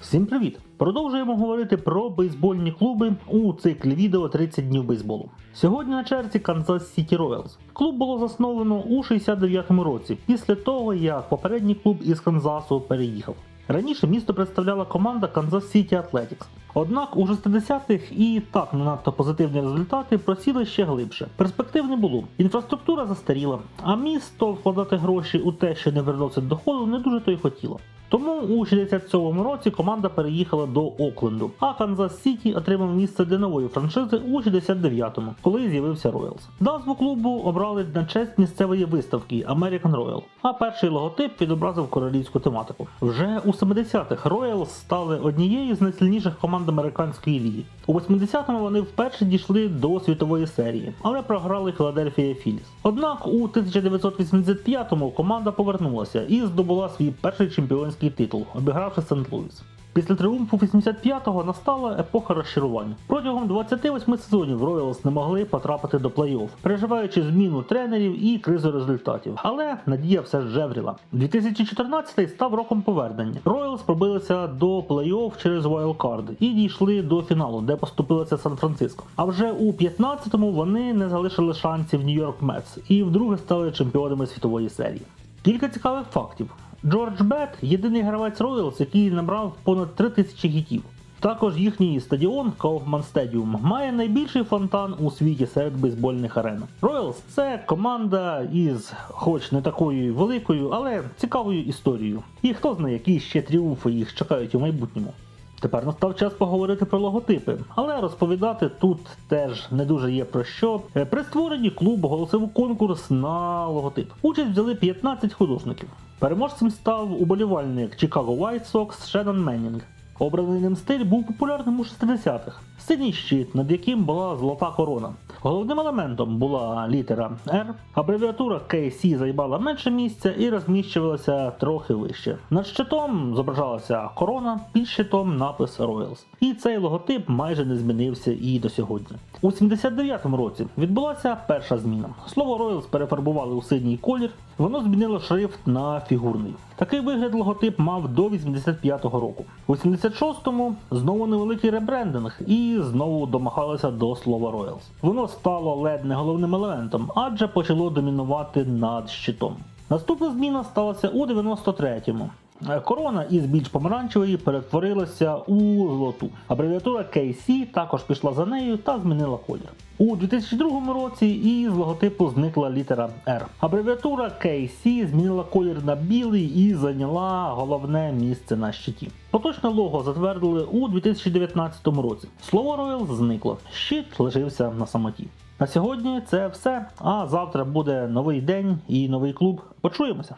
Всім привіт! Продовжуємо говорити про бейсбольні клуби у циклі відео 30 днів бейсболу. Сьогодні на черзі Kansas City Royals. Клуб було засновано у 69-му році, після того як попередній клуб із Канзасу переїхав. Раніше місто представляла команда Kansas City Athletics. Однак у 60-х і так не надто позитивні результати просіли ще глибше. Перспектив не було. Інфраструктура застаріла, а місто вкладати гроші у те, що не приносить доходу, не дуже то й хотіло. Тому у 67-му році команда переїхала до Окленду, а Канзас Сіті отримав місце для нової франшизи у 69-му, коли з'явився Royals. Назву клубу обрали на честь місцевої виставки American Royal, а перший логотип відобразив королівську тематику. Вже у 70-х Royals стали однією з найсильніших команд американської ліги. У 80-му вони вперше дійшли до світової серії, але програли Філадельфія Філіс. Однак у 1985-му команда повернулася і здобула свій перший чемпіонський титул, обігравши Сент-Луіс. Після тріумфу 85-го настала епоха розчарувань. Протягом 28 сезонів Royals не могли потрапити до плей-офф, переживаючи зміну тренерів і кризу результатів. Але надія все ж жевріла. 2014 став роком повернення. Royals пробилися до плей-офф через вайлдкарди і дійшли до фіналу, де поступилися Сан-Франциско. А вже у 15-му вони не залишили шансів Нью-Йорк Метс і вдруге стали чемпіонами світової серії. Кілька цікавих фактів. Джордж Бет єдиний гравець Роялс, який набрав понад 3000 гітів. Також їхній стадіон Kaufman Stadium має найбільший фонтан у світі серед бейсбольних арен. Royals – це команда із, хоч не такою великою, але цікавою історією. І хто знає, які ще тріумфи їх чекають у майбутньому. Тепер настав час поговорити про логотипи, але розповідати тут теж не дуже є про що. Е, При створенні клубу оголосив конкурс на логотип. Участь взяли 15 художників. Переможцем став уболівальник Chicago White Sox Шеннон Меннінг. Обраний ним стиль був популярним у 60-х. Синій щит, над яким була золота корона. Головним елементом була літера R, абревіатура KC займала менше місця і розміщувалася трохи вище. Над щитом зображалася корона, під щитом напис Royals. І цей логотип майже не змінився і до сьогодні. У 79-му році відбулася перша зміна. Слово Royals перефарбували у синій колір, воно змінило шрифт на фігурний. Такий вигляд логотип мав до 85-го року. У 86-му знову невеликий ребрендинг і знову домагалися до слова Royals. Воно стало ледь не головним елементом, адже почало домінувати над щитом. Наступна зміна сталася у 93-му. Е, Корона із більш помаранчевої перетворилася у золоту. Абревіатура KC також пішла за нею та змінила колір. У 2002 році із логотипу зникла літера R. Абревіатура KC змінила колір на білий і зайняла головне місце на щиті. Поточне лого затвердили у 2019 році. Слово Royals зникло. Щит лишився на самоті. На сьогодні це все. А завтра буде новий день і новий клуб. Почуємося.